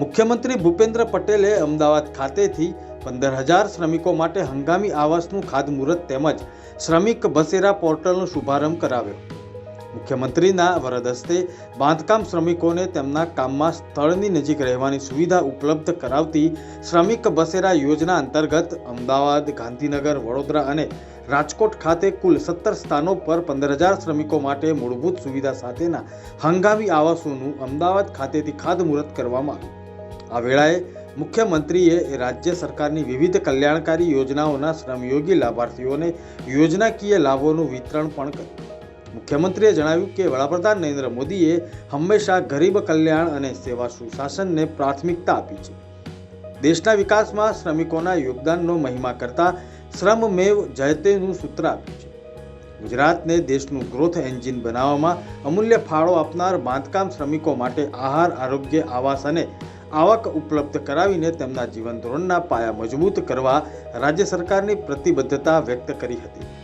મુખ્યમંત્રી ભૂપેન્દ્ર પટેલે અમદાવાદ ખાતેથી પંદર હજાર શ્રમિકો માટે હંગામી આવાસનું ખાતમુહૂર્ત તેમજ શ્રમિક બસેરા પોર્ટલનો શુભારંભ કરાવ્યો. મુખ્યમંત્રીના વરદ હસ્તે બાંધકામ શ્રમિકોને તેમના કામમાં સ્થળની નજીક રહેવાની સુવિધા ઉપલબ્ધ કરાવતી શ્રમિક બસેરા યોજના અંતર્ગત અમદાવાદ, ગાંધીનગર, વડોદરા અને રાજકોટ ખાતે કુલ સત્તર સ્થાનો પર પંદર હજાર શ્રમિકો માટે મૂળભૂત સુવિધા સાથેના હંગામી આવાસોનું અમદાવાદ ખાતેથી ખાતમુહૂર્ત કરવામાં આવ્યું. આ વેળાએ મુખ્યમંત્રીએ રાજ્ય સરકારની વિવિધ કલ્યાણકારી યોજનાઓના શ્રમયોગી લાભાર્થીઓને યોજનાકીય લાભોનું વિતરણ પણ કર્યું. મુખ્યમંત્રીએ જણાવ્યું કે વડાપ્રધાન નરેન્દ્ર મોદીએ હંમેશા ગરીબ કલ્યાણ અને સેવા સુશાસનને પ્રાથમિકતા આપી છે. દેશના વિકાસમાં શ્રમિકોના યોગદાનનો મહિમા કરતા શ્રમમેવ જયતેનું સૂત્ર આપ્યું છે. ગુજરાતને દેશનું ગ્રોથ એન્જિન બનાવવામાં અમૂલ્ય ફાળો આપનાર બાંધકામ શ્રમિકો માટે આહાર, આરોગ્ય, આવાસ અને આવક ઉપલબ્ધ કરાવીને તેમના જીવન ધોરણના પાયા મજબૂત કરવા રાજ્ય સરકારની પ્રતિબદ્ધતા વ્યક્ત કરી હતી.